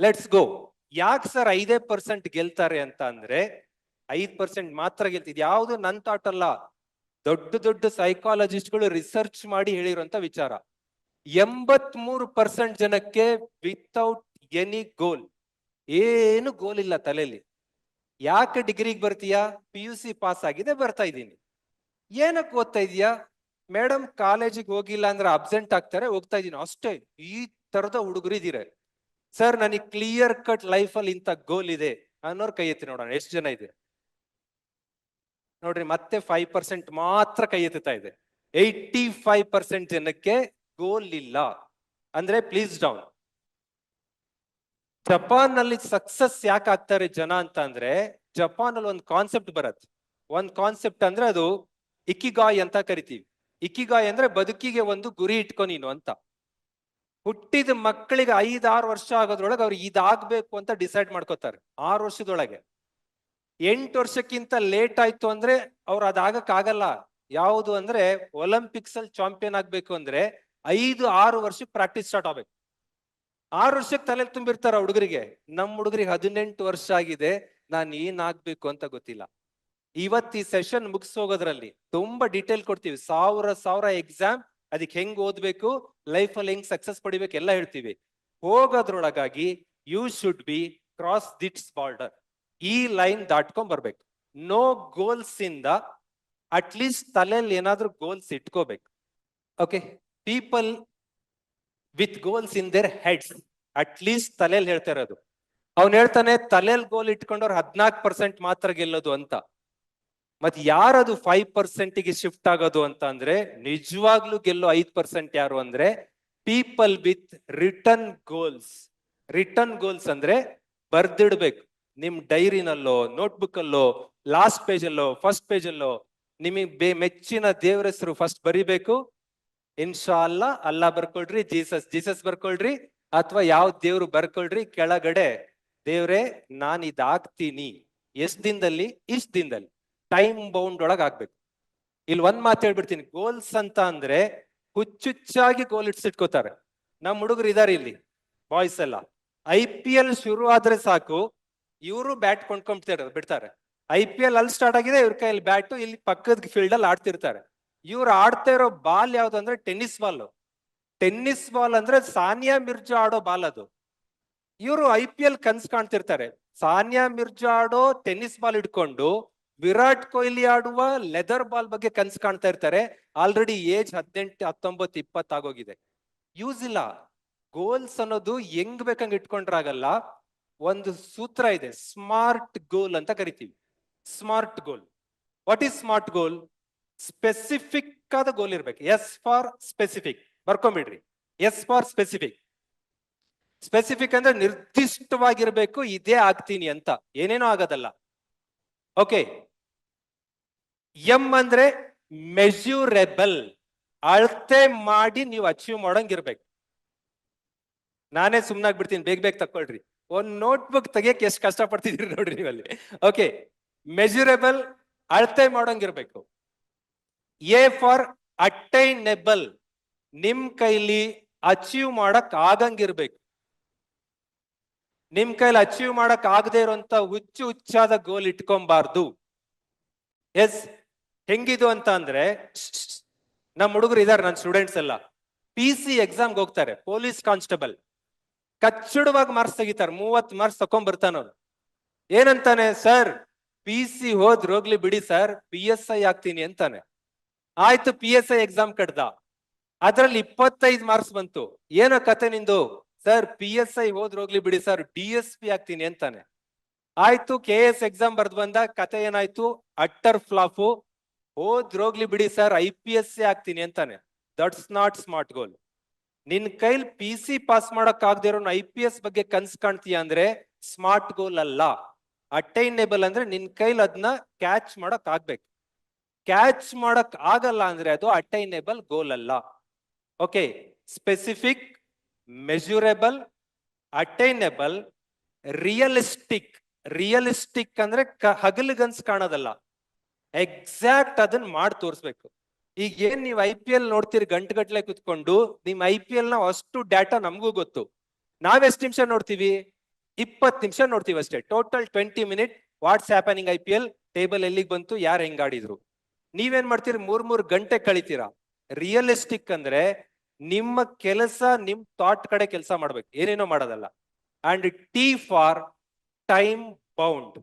Let's go ಯಾಕೆ sir ಐದೇ percent ಗೆಲ್ತಾರೆ ಅಂತ ಅಂದ್ರೆ ಐದ್ ಪರ್ಸೆಂಟ್ ಮಾತ್ರ ಗೆಲ್ತಿದ್. ಯಾವುದು ನನ್ ಥಾಟ್ ಅಲ್ಲ. ದೊಡ್ಡ ದೊಡ್ಡ ಸೈಕಾಲಜಿಸ್ಟ್ಗಳು ರಿಸರ್ಚ್ ಮಾಡಿ ಹೇಳಿರುವಂತ ವಿಚಾರ. ಎಂಬತ್ ಮೂರು ಪರ್ಸೆಂಟ್ ಜನಕ್ಕೆ ವಿತೌಟ್ ಎನಿ ಗೋಲ್ ಏನು ಗೋಲ್ ಇಲ್ಲ ತಲೆಯಲ್ಲಿ. ಯಾಕೆ ಡಿಗ್ರಿಗೆ ಬರ್ತೀಯಾ? ಪಿ ಯು ಸಿ ಪಾಸ್ ಆಗಿದೆ ಬರ್ತಾ ಇದ್ದೀನಿ. ಏನಕ್ಕೆ ಓದ್ತಾ ಇದೀಯಾ ಮೇಡಮ್ ಕಾಲೇಜಿಗೆ ಹೋಗಿಲ್ಲ ಅಂದ್ರೆ ಅಬ್ಸೆಂಟ್ ಆಗ್ತಾರೆ, ಹೋಗ್ತಾ ಇದ್ದೀನಿ. ಅಷ್ಟೇ. ಈ ತರದ ಹುಡುಗರು ಇದೀರ ಸರ್ ನನಗೆ ಕ್ಲಿಯರ್ ಕಟ್ ಲೈಫಲ್ಲಿ ಇಂಥ ಗೋಲ್ ಇದೆ. ಅನ್ನೋರು ಕೈ ಎತ್ತಿ ನೋಡೋಣ, ಎಷ್ಟು ಜನ ಇದೆ ನೋಡ್ರಿ, ಮತ್ತೆ ಫೈವ್ ಪರ್ಸೆಂಟ್ ಮಾತ್ರ ಕೈ ಎತ್ತುತ್ತಾ ಇದೆ. ಏಯ್ಟಿ ಫೈವ್ ಪರ್ಸೆಂಟ್ ಜನಕ್ಕೆ ಗೋಲ್ ಇಲ್ಲ. ಅಂದ್ರೆ ಪ್ಲೀಸ್ ಡೌನ್ ಜಪಾನ್ನಲ್ಲಿ ಸಕ್ಸಸ್ ಯಾಕೆ ಆಗ್ತಾರೆ ಜನ ಅಂತ ಅಂದ್ರೆ ಜಪಾನ್ ಅಲ್ಲಿ ಒಂದು ಕಾನ್ಸೆಪ್ಟ್ ಬರತ್ತೆ. ಒಂದ್ ಕಾನ್ಸೆಪ್ಟ್ ಅಂದ್ರೆ ಅದು ಇಕಿಗಾಯ್ ಅಂತ ಕರಿತೀವಿ. ಇಕಿಗಾಯ್ ಅಂದ್ರೆ ಬದುಕಿಗೆ ಒಂದು ಗುರಿ ಇಟ್ಕೊ ನೀನು ಅಂತ. ಹುಟ್ಟಿದ ಮಕ್ಕಳಿಗೆ ಐದಾರು ವರ್ಷ ಆಗೋದ್ರೊಳಗೆ ಅವ್ರು ಇದಾಗಬೇಕು ಅಂತ ಡಿಸೈಡ್ ಮಾಡ್ಕೋತಾರೆ. ಆರು ವರ್ಷದೊಳಗೆ. ಎಂಟು ವರ್ಷಕ್ಕಿಂತ ಲೇಟ್ ಆಯ್ತು ಅಂದ್ರೆ ಅವ್ರು ಅದಾಗಕ್ಕಾಗಲ್ಲ. ಯಾವುದು ಅಂದ್ರೆ ಒಲಿಂಪಿಕ್ಸ್ ಅಲ್ಲಿ ಚಾಂಪಿಯನ್ ಆಗ್ಬೇಕು ಅಂದ್ರೆ ಐದು, ಆರು ವರ್ಷಕ್ಕೆ ಪ್ರಾಕ್ಟೀಸ್ ಸ್ಟಾರ್ಟ್ ಆಗ್ಬೇಕು. ಆರು ವರ್ಷಕ್ಕೆ ತಲೆ ತುಂಬಿರ್ತಾರ ಹುಡುಗರಿಗೆ. ನಮ್ ಹುಡುಗರಿಗೆ ಹದಿನೆಂಟು ವರ್ಷ ಆಗಿದೆ, ನಾನು ಏನ್ ಆಗ್ಬೇಕು ಅಂತ ಗೊತ್ತಿಲ್ಲ. ಇವತ್ತು ಈ ಸೆಷನ್ ಮುಗಿಸೋಗೋದ್ರಲ್ಲಿ ತುಂಬಾ ಡೀಟೇಲ್ ಕೊಡ್ತೀವಿ. ಸಾವಿರ ಸಾವಿರ ಎಕ್ಸಾಮ್ ಅದಕ್ಕೆ ಹೆಂಗ್ ಓದ್ಬೇಕು? ಲೈಫಲ್ಲಿ ಹೆಂಗ್ ಸಕ್ಸಸ್ ಪಡಿಬೇಕು ಎಲ್ಲ ಹೇಳ್ತೀವಿ. ಹೋಗೋದ್ರೊಳಗಾಗಿ you should be cross this border ಈ ಲೈನ್ ದಾಟ್ಕೊಂಡ್ ಬರ್ಬೇಕು. ನೋ ಗೋಲ್ಸ್ ಇಂದ ಅಟ್ ಲೀಸ್ಟ್ ತಲೆಯಲ್ಲಿ ಏನಾದ್ರೂ ಗೋಲ್ಸ್ ಇಟ್ಕೋಬೇಕು. Okay people with goals in their heads at least ತಲೆಯಲ್ಲಿ ಹೇಳ್ತಾ ಇರೋದು. ಅವ್ನ್ ಹೇಳ್ತಾನೆ, ತಲೆಯಲ್ಲಿ ಗೋಲ್ ಇಟ್ಕೊಂಡವ್ರು ಹದ್ನಾಲ್ಕು ಪರ್ಸೆಂಟ್ ಮಾತ್ರ ಗೆಲ್ಲೋದು ಅಂತ. ಮತ್ ಯಾರದು ಫೈವ್ ಪರ್ಸೆಂಟ್ಗೆ ಶಿಫ್ಟ್ ಆಗೋದು ಅಂತ ಅಂದ್ರೆ ನಿಜವಾಗ್ಲೂ ಗೆಲ್ಲೋ ಐದ್ ಪರ್ಸೆಂಟ್ ಯಾರು ಅಂದ್ರೆ people with return goals return goals ಅಂದ್ರೆ ಬರ್ದಿಡ್ಬೇಕು. ನಿಮ್ ಡೈರಿನಲ್ಲೋ ನೋಟ್ಬುಕ್ ಅಲ್ಲೋ ಲಾಸ್ಟ್ ಪೇಜ್ ಅಲ್ಲೋ ಫಸ್ಟ್ ಪೇಜ್ ಅಲ್ಲೋ ನಿಮಗೆ ಬೇ ಮೆಚ್ಚಿನ ದೇವರ ಹೆಸರು ಫಸ್ಟ್ ಬರಿಬೇಕು. ಇನ್ಶಾ ಅಲ್ಲ ಅಲ್ಲಾ ಬರ್ಕೊಳ್ರಿ, ಜೀಸಸ್ ಜೀಸಸ್ ಬರ್ಕೊಳ್ರಿ, ಅಥವಾ ಯಾವ ದೇವ್ರು ಬರ್ಕೊಳ್ರಿ, ಕೆಳಗಡೆ ದೇವ್ರೆ ನಾನು ಇದಾಗ್ತೀನಿ ಎಷ್ಟ್ ದಿನದಲ್ಲಿ? ಇಷ್ಟ್ ದಿನದಲ್ಲಿ. ಟೈಮ್ ಬೌಂಡ್ ಒಳಗೆ ಆಗ್ಬೇಕು. ಇಲ್ಲಿ ಒಂದ್ ಮಾತು ಹೇಳ್ಬಿಡ್ತೀನಿ. ಗೋಲ್ಸ್ ಅಂತ ಅಂದ್ರೆ ಹುಚ್ಚುಚ್ಚಾಗಿ ಗೋಲ್ ಇಟ್ಸಿಟ್ಕೋತಾರೆ. ನಮ್ಮ ಹುಡುಗರು ಇದಾರೆ ಇಲ್ಲಿ ಬಾಯ್ಸ್ ಎಲ್ಲ. ಐ ಪಿ ಎಲ್ ಶುರು ಆದ್ರೆ ಸಾಕು, ಇವರು ಬ್ಯಾಟ್ ಕೊಂಡ್ಕೊಂಡ್ಬಿಡ್ತಾರೆ, ಬಿಡ್ತಾರೆ. ಐ ಪಿ ಎಲ್ ಅಲ್ಲಿ ಸ್ಟಾರ್ಟ್ ಆಗಿದೆ, ಇವ್ರ ಕೈಯಲ್ಲಿ ಬ್ಯಾಟ್ ಇಲ್ಲಿ ಪಕ್ಕದ ಫೀಲ್ಡ್ ಅಲ್ಲಿ ಆಡ್ತಿರ್ತಾರೆ. ಇವ್ರು ಆಡ್ತಾ ಇರೋ ಬಾಲ್ ಯಾವ್ದು ಅಂದ್ರೆ ಟೆನ್ನಿಸ್ ಬಾಲ್ ಟೆನ್ನಿಸ್ ಬಾಲ್ ಅಂದ್ರೆ ಸಾನಿಯಾ ಮಿರ್ಜಾ ಆಡೋ ಬಾಲ್ ಅದು. ಇವರು ಐ ಪಿ ಎಲ್ ಕನ್ಸ್ ಕಾಣ್ತಿರ್ತಾರೆ. ಸಾನಿಯಾ ಮಿರ್ಜಾ ಆಡೋ ಟೆನ್ನಿಸ್ ಬಾಲ್ ಇಟ್ಕೊಂಡು ವಿರಾಟ್ ಕೊಹ್ಲಿ ಆಡುವ ಲೆದರ್ ಬಾಲ್ ಬಗ್ಗೆ ಕನ್ಸ್ ಕಾಣ್ತಾ ಇರ್ತಾರೆ. ಆಲ್ರೆಡಿ ಏಜ್ ಹದಿನೆಂಟು, ಹತ್ತೊಂಬತ್ತು, ಇಪ್ಪತ್ತು ಆಗೋಗಿದೆ. ಯೂಸ್ ಇಲ್ಲ. ಗೋಲ್ಸ್ ಅನ್ನೋದು ಹೆಂಗ್ ಬೇಕಂಗ್ ಇಟ್ಕೊಂಡ್ರಾಗಲ್ಲ. ಒಂದು ಸೂತ್ರ ಇದೆ. ಸ್ಮಾರ್ಟ್ ಗೋಲ್ ಅಂತ ಕರಿತೀವಿ. Smart goal what is smart goal specific ಆದ ಗೋಲ್ ಇರ್ಬೇಕು. ಎಸ್ ಫಾರ್ ಸ್ಪೆಸಿಫಿಕ್ ಬರ್ಕೊಂಬಿಡ್ರಿ. ಎಸ್ ಫಾರ್ ಸ್ಪೆಸಿಫಿಕ್ ಸ್ಪೆಸಿಫಿಕ್ ಅಂದ್ರೆ ನಿರ್ದಿಷ್ಟವಾಗಿರ್ಬೇಕು. ಇದೇ ಆಗ್ತೀನಿ ಅಂತ. ಏನೇನೋ ಆಗೋದಲ್ಲ. ಓಕೆ ಎಂ ಅಂದ್ರೆ ಮೆಜ್ಯೂರೆಬಲ್ ಅಳತೆ ಮಾಡಿ ನೀವು ಅಚೀವ್ ಮಾಡಂಗಿರ್ಬೇಕು ನಾನೇ ಸುಮ್ನಾಗ್ ಬಿಡ್ತೀನಿ, ಬೇಗ ಬೇಗ ತಕ್ಕೊಳ್ರಿ. ಒಂದ್ ನೋಟ್ಬುಕ್ ತೆಗಿಯಕ್ ಎಷ್ಟು ಕಷ್ಟ ಪಡ್ತಿದ್ದೀರಿ ನೋಡ್ರಿ ನೀವಲ್ಲಿ. ಓಕೆ ಮೆಜುರೇಬಲ್ ಅಳತೆ ಮಾಡೋಂಗಿರ್ಬೇಕು ಎ ಫಾರ್ ಅಟೈನೆಬಲ್ ನಿಮ್ ಕೈಲಿ ಅಚೀವ್ ಮಾಡಕ್ ಆಗಂಗಿರ್ಬೇಕು ನಿಮ್ ಕೈಲಿ ಅಚೀವ್ ಮಾಡಕ್ ಆಗದೆ ಇರುವಂತ ಹುಚ್ಚು ಹುಚ್ಚಾದ ಗೋಲ್ ಇಟ್ಕೊಂಬಾರ್ದು. ಎಸ್ ಹೆಂಗಿದು ಅಂತ ಅಂದ್ರೆ ನಮ್ಮ ಹುಡುಗರು ಇದಾರೆ ನನ್ನ ಸ್ಟೂಡೆಂಟ್ಸ್ ಎಲ್ಲ. ಪಿ ಸಿ ಎಕ್ಸಾಮ್ಗೆ ಹೋಗ್ತಾರೆ ಪೊಲೀಸ್ ಕಾನ್ಸ್ಟೇಬಲ್ ಕಚ್ಚಡವಾಗಿ ಮಾರ್ಕ್ಸ್ ತೆಗಿತಾರೆ ಮೂವತ್ ಮಾರ್ಕ್ಸ್ ತಕೊಂಡ್ ಬರ್ತಾನವ್ನು ಏನಂತಾನೆ ಸರ್ ಪಿ ಸಿ ಹೋದ್ ಹೋಗ್ಲಿ ಬಿಡಿ ಸರ್ ಪಿ ಎಸ್ ಐ ಆಗ್ತೀನಿ ಅಂತಾನೆ. ಆಯ್ತು ಪಿ ಎಸ್ ಐ ಎಕ್ಸಾಮ್ ಕಡ್ದ ಅದ್ರಲ್ಲಿ ಇಪ್ಪತ್ತೈದು ಮಾರ್ಕ್ಸ್ ಬಂತು. ಏನೋ ಕತೆ ನಿಂದು? ಸರ್ ಪಿ ಎಸ್ ಐ ಹೋದ್ರೋಗ್ಲಿ ಬಿಡಿ ಸರ್ ಡಿ ಎಸ್ ಪಿ ಆಗ್ತೀನಿ ಅಂತಾನೆ. ಆಯ್ತು ಕೆ ಎಸ್ ಎಕ್ಸಾಮ್ ಬರ್ದು ಬಂದ, ಕತೆ ಏನಾಯ್ತು? ಅಟ್ಟರ್ ಫ್ಲಾಫು ಹೋದ್ರೋಗ್ಲಿ ಬಿಡಿ sir I P S C ಆಗ್ತೀನಿ ಅಂತಾನೆ. ದಟ್ಸ್ ನಾಟ್ ಸ್ಮಾರ್ಟ್ ಗೋಲ್ ನಿನ್ ಕೈಲಿ ಪಿ ಸಿ ಪಾಸ್ ಮಾಡಕ್ ಆಗದೆ ಇರೋ ಐ ಪಿ ಎಸ್ ಬಗ್ಗೆ ಕನ್ಸ್ ಕಾಣ್ತೀಯ ಅಂದ್ರೆ ಸ್ಮಾರ್ಟ್ ಗೋಲ್ ಅಲ್ಲ. ಅಟೈನೇಬಲ್ ಅಂದ್ರೆ ನಿನ್ ಕೈಲಿ ಅದನ್ನ ಕ್ಯಾಚ್ ಮಾಡಕ್ ಆಗ್ಬೇಕು. ಕ್ಯಾಚ್ ಮಾಡಕ್ ಆಗಲ್ಲ ಅಂದ್ರೆ ಅದು ಅಟೈನೇಬಲ್ ಗೋಲ್ ಅಲ್ಲ. Okay specific measurable attainable realistic realistic ಅಂದ್ರೆ ಹಗಲಿಗನ್ಸ್ ಕಾಣೋದಲ್ಲ. ಎಕ್ಸಾಕ್ಟ್ ಅದನ್ನ ಮಾಡಿ ತೋರಿಸ್ಬೇಕು. ಈಗ ಏನ್ ನೀವು ಐ ಪಿ ಎಲ್ ನೋಡ್ತೀರಿ ಗಂಟುಗಟ್ಲೆ ಕುತ್ಕೊಂಡು, ನಿಮ್ ಐ ಪಿ ಎಲ್ನ ಅಷ್ಟು ಡಾಟಾ ನಮಗೂ ಗೊತ್ತು. ನಾವ್ ಎಷ್ಟು ನಿಮಿಷ ನೋಡ್ತೀವಿ? ಇಪ್ಪತ್ತು ನಿಮಿಷ ನೋಡ್ತೀವಿ ಅಷ್ಟೇ. Total twenty minute what's happening I P L table ಎಲ್ಲಿಗೆ ಬಂತು? ಯಾರು ಹೆಂಗಾಡಿದ್ರು ನೀವೇನ್ ಮಾಡ್ತೀರಿ? ಮೂರ್ ಮೂರ್ ಗಂಟೆ ಕಳಿತೀರಾ. ರಿಯಲಿಸ್ಟಿಕ್ ಅಂದ್ರೆ ನಿಮ್ಮ ಕೆಲಸ ನಿಮ್ ಥಾಟ್ ಕಡೆ ಕೆಲಸ ಮಾಡ್ಬೇಕು. ಏನೇನೋ ಮಾಡೋದಲ್ಲ. And T for time bound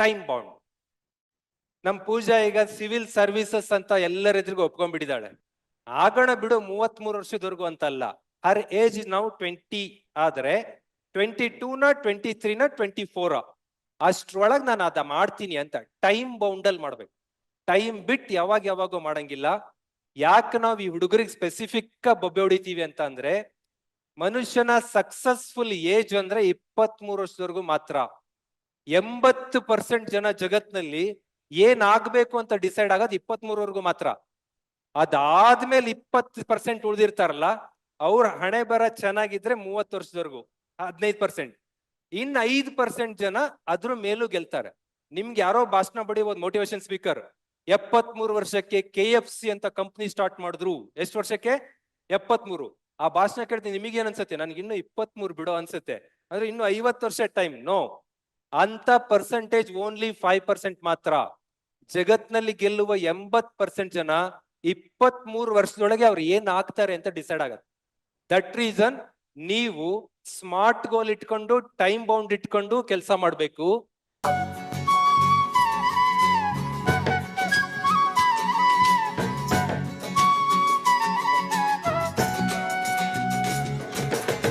time bound ನಮ್ ಪೂಜಾ ಈಗ ಸಿವಿಲ್ ಸರ್ವಿಸಸ್ ಅಂತ ಎಲ್ಲರ ಎದುರಿಗೂ ಒಪ್ಕೊಂಡ್ಬಿಟ್ಟಿದ್ದಾಳೆ. ಆಗೋಣ ಬಿಡು ಮೂವತ್ತ್ ಮೂರು ವರ್ಷದವರೆಗೂ ಅಂತಲ್ಲ. ಹರ್ ಏಜ್ ನಾವು ಟ್ವೆಂಟಿ ಆದ್ರೆ ಟ್ವೆಂಟಿ ಟೂನ ಟ್ವೆಂಟಿ ತ್ರೀನ ಟ್ವೆಂಟಿ ಫೋರ್ ಅಷ್ಟ್ರೊಳಗೆ ನಾನು ಅದ ಮಾಡ್ತೀನಿ ಅಂತ. ಟೈಮ್ ಬೌಂಡಲ್ ಮಾಡ್ಬೇಕು. ಟೈಮ್ ಬಿಟ್ ಯಾವಾಗ ಯಾವಾಗೂ ಮಾಡಂಗಿಲ್ಲ. ಯಾಕೆ ನಾವು ಈ ಹುಡುಗರಿಗೆ ಸ್ಪೆಸಿಫಿಕ್ ಬೊಬ್ಬೆ ಹೊಡಿತೀವಿ ಅಂತ ಅಂದ್ರೆ, ಮನುಷ್ಯನ ಸಕ್ಸಸ್ಫುಲ್ ಏಜ್ ಅಂದ್ರೆ ಇಪ್ಪತ್ತ್ ಮೂರು ವರ್ಷದವರೆಗೂ ಮಾತ್ರ. ಎಂಬತ್ತು ಪರ್ಸೆಂಟ್ ಜನ ಜಗತ್ನಲ್ಲಿ ಏನ್ ಆಗ್ಬೇಕು ಅಂತ ಡಿಸೈಡ್ ಆಗೋದು ಇಪ್ಪತ್ತ್ ಮೂರವರೆಗೂ ಮಾತ್ರ. ಅದಾದ್ಮೇಲೆ ಇಪ್ಪತ್ತು ಪರ್ಸೆಂಟ್ ಉಳಿದಿರ್ತಾರಲ್ಲ, ಅವ್ರ ಹಣೆ ಬರ ಚೆನ್ನಾಗಿದ್ರೆ ಮೂವತ್ತು ವರ್ಷದವರೆಗೂ, ಹದಿನೈದು ಪರ್ಸೆಂಟ್ ಇನ್ ಐದು ಪರ್ಸೆಂಟ್ ಜನ ಅದ್ರ ಮೇಲೂ ಗೆಲ್ತಾರೆ. ನಿಮ್ಗೆ ಯಾರೋ ಭಾಷಣ ಬಡಿ ಮೋಟಿವೇಶನ್ ಸ್ಪೀಕರ್ ಎಪ್ಪತ್ ಮೂರು ವರ್ಷಕ್ಕೆ ಕೆ ಎಫ್ ಸಿ ಅಂತ ಕಂಪ್ನಿ ಸ್ಟಾರ್ಟ್ ಮಾಡಿದ್ರು. ಎಷ್ಟು ವರ್ಷಕ್ಕೆ? ಎಪ್ಪತ್ ಮೂರು ಆ ಭಾಷಣ ಕೇಳ್ತೀನಿ, ನಿಮಗೆ ಏನ್ ಅನ್ಸುತ್ತೆ? ನನ್ಗೆ ಇನ್ನು ಇಪ್ಪತ್ತ್ ಮೂರು ಬಿಡೋ ಅನ್ಸುತ್ತೆ. ಅಂದ್ರೆ ಇನ್ನು ಐವತ್ತು ವರ್ಷ ಟೈಮ್ ನೋ ಅಂತ ಪರ್ಸೆಂಟೇಜ್ ಓನ್ಲಿ ಫೈವ್ ಪರ್ಸೆಂಟ್ ಮಾತ್ರ. ಜಗತ್ನಲ್ಲಿ ಗೆಲ್ಲುವ ಎಂಬತ್ ಪರ್ಸೆಂಟ್ ಜನ ಇಪ್ಪತ್ತ್ ಮೂರು ವರ್ಷದೊಳಗೆ ಅವ್ರು ಏನ್ ಆಗ್ತಾರೆ ಅಂತ ಡಿಸೈಡ್ ಆಗತ್ತೆ. ದಟ್ ರೀಸನ್ ನೀವು ಸ್ಮಾರ್ಟ್ ಗೋಲ್ ಇಟ್ಕೊಂಡು ಟೈಮ್ ಬೌಂಡ್ ಇಟ್ಕೊಂಡು ಕೆಲಸ ಮಾಡ್ಬೇಕು.